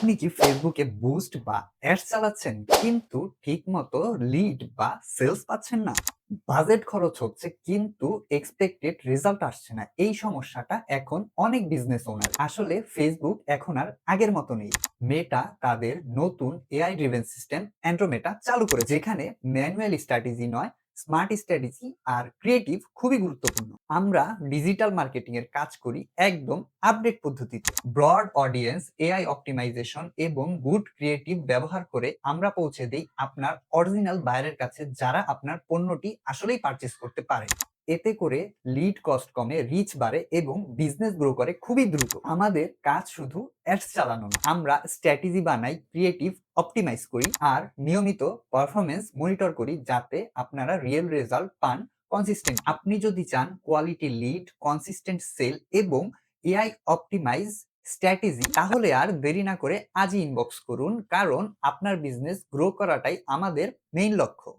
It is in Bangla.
আপনি কি ফেসবুকে বুস্ট বা অ্যাডস চালাচ্ছেন? কিন্তু ঠিকমতো লিড বা সেলস পাচ্ছেন না। বাজেট খরচ হচ্ছে, কিন্তু এক্সপেক্টেড রেজাল্ট আসছে না। এই সমস্যাটা এখন অনেক বিজনেস ওনার। আসলে ফেসবুক এখন আর আগের মতো নেই। মেটা তাদের নতুন এআই ড্রিভেন সিস্টেম অ্যান্ড্রোমেটা চালু করে যেখানে ম্যানুয়াল স্ট্র্যাটেজি নয় স্মার্ট স্ট্র্যাটেজি আর ক্রিয়েটিভ খুবই গুরুত্বপূর্ণ। আমরা ডিজিটাল মার্কেটিং এর কাজ করি একদম আপডেট পদ্ধতিতে। ব্রড অডিয়েন্স এআই অপটিমাইজেশন এবং গুড ক্রিয়েটিভ ব্যবহার করে আমরা পৌঁছে দিই আপনার অরিজিনাল বায়ারের কাছে যারা আপনার পণ্যটি আসলেই পারচেস করতে পারে। এতে করে লিড কস্ট কমে রিচ বাড়ে এবং বিজনেস গ্রো করে খুবই দ্রুত। আমাদের কাজ শুধু অ্যাডস চালানো না, আমরা স্ট্র্যাটেজি বানাই ক্রিয়েটিভ অপটিমাইজ করি আর নিয়মিত পারফরমেন্স মনিটর করি যাতে আপনারা রিয়েল রেজাল্ট পান কনসিস্টেন্ট আপনি যদি চান কোয়ালিটি লিড কনসিস্টেন্ট সেল এবং এআই অপটিমাইজ স্ট্র্যাটেজি তাহলে আর দেরি না করে আজই ইনবক্স করুন, কারণ আপনার বিজনেস গ্রো করাটাই আমাদের মেইন লক্ষ্য।